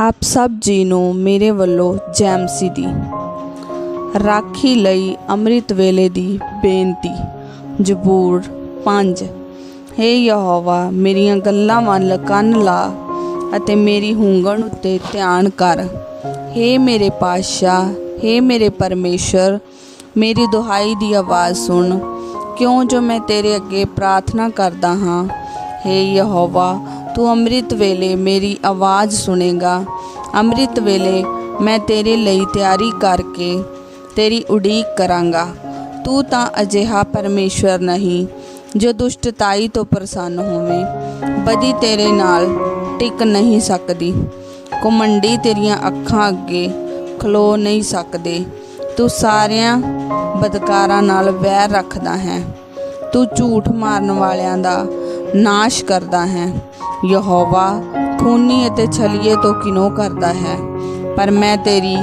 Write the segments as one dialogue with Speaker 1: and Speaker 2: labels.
Speaker 1: ਆਪ ਸਭ ਜੀ ਨੂੰ ਮੇਰੇ ਵੱਲੋਂ ਜੈਮ ਸੀ ਦੀ ਰਾਖੀ ਲਈ ਅੰਮ੍ਰਿਤ ਵੇਲੇ ਦੀ ਬੇਨਤੀ। ਜ਼ਬੂਰ 5 ਹੇ ਯਹੋਵਾ, ਮੇਰੀਆਂ ਗੱਲਾਂ ਵੱਲ ਕੰਨ ਲਾ ਅਤੇ ਮੇਰੀ ਹੂੰਗਣ ਉੱਤੇ ਧਿਆਨ ਕਰ। ਹੇ ਮੇਰੇ ਪਾਤਸ਼ਾਹ, ਹੇ ਮੇਰੇ ਪਰਮੇਸ਼ਰ, ਮੇਰੀ ਦੁਹਾਈ ਦੀ ਆਵਾਜ਼ ਸੁਣ। ਕਿਉਂ ਜੋ ਮੈਂ ਤੇਰੇ ਅੱਗੇ ਪ੍ਰਾਰਥਨਾ ਕਰਦਾ ਹਾਂ? ਹੇ ਯਹੋਵਾ ਤੂੰ ਅੰਮ੍ਰਿਤ ਵੇਲੇ ਮੇਰੀ ਆਵਾਜ਼ ਸੁਣੇਗਾ। ਅੰਮ੍ਰਿਤ ਵੇਲੇ ਮੈਂ ਤੇਰੇ ਲਈ ਤਿਆਰੀ ਕਰਕੇ ਤੇਰੀ ਉਡੀਕ ਕਰਾਂਗਾ। ਤੂੰ ਤਾਂ ਅਜਿਹਾ ਪਰਮੇਸ਼ਵਰ ਨਹੀਂ, ਜੋ ਦੁਸ਼ਟਤਾਈ ਤੋਂ ਪ੍ਰਸੰਨ ਹੋਵੇ। ਬਦੀ ਤੇਰੇ ਨਾਲ ਟਿਕ ਨਹੀਂ ਸਕਦੀ। ਕੁਮੰਡੀ ਤੇਰੀਆਂ ਅੱਖਾਂ ਅੱਗੇ ਖਲੋ ਨਹੀਂ ਸਕਦੇ। ਤੂੰ ਸਾਰਿਆਂ ਬਦਕਾਰਾਂ ਨਾਲ ਵੈਰ ਰੱਖਦਾ ਹੈ। ਤੂੰ ਝੂਠ ਮਾਰਨ ਵਾਲਿਆਂ ਦਾ ਨਾਸ਼ ਕਰਦਾ ਹੈ। ਯਹੋਵਾ, ਖੂਨੀ ਅਤੇ ਛਲੀਏ ਤੋਂ ਕਿਨੋ ਕਰਦਾ ਹੈ। ਪਰ ਮੈਂ ਤੇਰੀ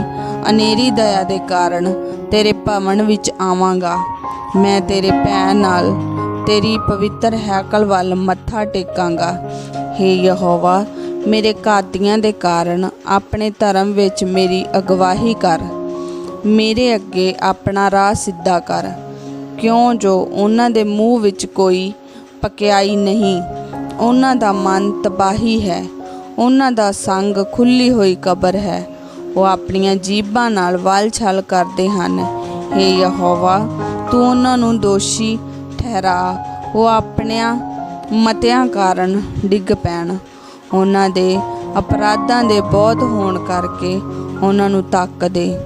Speaker 1: ਅਨੇਰੀ ਦਇਆ ਦੇ ਕਾਰਨ ਤੇਰੇ ਭਵਨ ਵਿੱਚ ਆਵਾਂਗਾ। ਮੈਂ ਤੇਰੇ ਪੈਰ ਨਾਲ ਤੇਰੀ ਪਵਿੱਤਰ ਹੈਕਲ ਵੱਲ ਮੱਥਾ ਟੇਕਾਂਗਾ। ਹੇ ਯਹੋਵਾ, ਮੇਰੇ ਘਾਤੀਆਂ ਦੇ ਕਾਰਨ ਆਪਣੇ ਧਰਮ ਵਿੱਚ ਮੇਰੀ ਅਗਵਾਹੀ ਕਰ। ਮੇਰੇ ਅੱਗੇ ਆਪਣਾ ਰਾਹ ਸਿੱਧਾ ਕਰ। ਕਿਉਂ ਜੋ ਉਹਨਾਂ ਦੇ ਮੂੰਹ ਵਿੱਚ ਕੋਈ ਪਕਿਆਈ ਨਹੀਂ। ਉਹਨਾਂ ਦਾ ਮਨ ਤਬਾਹੀ ਹੈ। ਉਹਨਾਂ ਦਾ ਸੰਗ ਖੁੱਲੀ ਹੋਈ ਕਬਰ ਹੈ। ਉਹ ਆਪਣੀਆਂ ਜੀਬਾਂ ਨਾਲ ਵਲ-ਛਲ ਕਰਦੇ ਹਨ। ਹੇ ਯਹੋਵਾ, ਤੂੰ ਉਹਨਾਂ ਨੂੰ ਦੋਸ਼ੀ ਠਹਿਰਾ। ਉਹ ਆਪਣਿਆਂ ਮਤਿਆਂ ਕਾਰਨ ਡਿੱਗ ਪੈਣ। ਉਹਨਾਂ ਦੇ ਅਪਰਾਧਾਂ ਦੇ ਬਹੁਤ ਹੋਣ ਕਰਕੇ ਉਹਨਾਂ ਨੂੰ ਤੱਕ ਦੇ।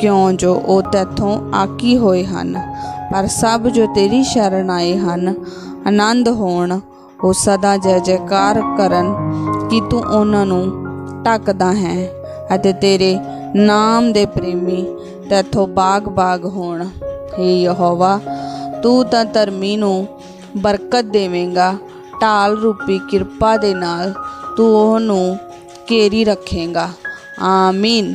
Speaker 1: ਕਿਉਂ ਜੋ ਉਹ ਤੇਥੋਂ ਆਕੀ ਹੋਏ ਹਨ? ਪਰ ਸਭ ਜੋ ਤੇਰੀ ਸ਼ਰਨ ਆਏ ਹਨ ਆਨੰਦ ਹੋਣ, ਉਹ ਸਦਾ ਜੈ ਜੈਕਾਰ ਕਰਨ ਕਿ ਤੂੰ ਉਹਨਾਂ ਨੂੰ ਟੱਕਦਾ ਹੈ ਅਤੇ ਤੇਰੇ ਨਾਮ ਦੇ ਪ੍ਰੇਮੀ ਤੇਥੋਂ ਬਾਗ-ਬਾਗ ਹੋਣ। ਹੇ ਯਹੋਵਾ, ਤੂੰ ਤਾਂ ਧਰਮੀ ਨੂੰ ਬਰਕਤ ਦੇਵੇਂਗਾ, ਢਾਲ ਰੂਪੀ ਕਿਰਪਾ ਦੇ ਨਾਲ ਤੂੰ ਉਹਨੂੰ ਘੇਰੀ ਰੱਖੇਗਾ। ਆਮੀਨ।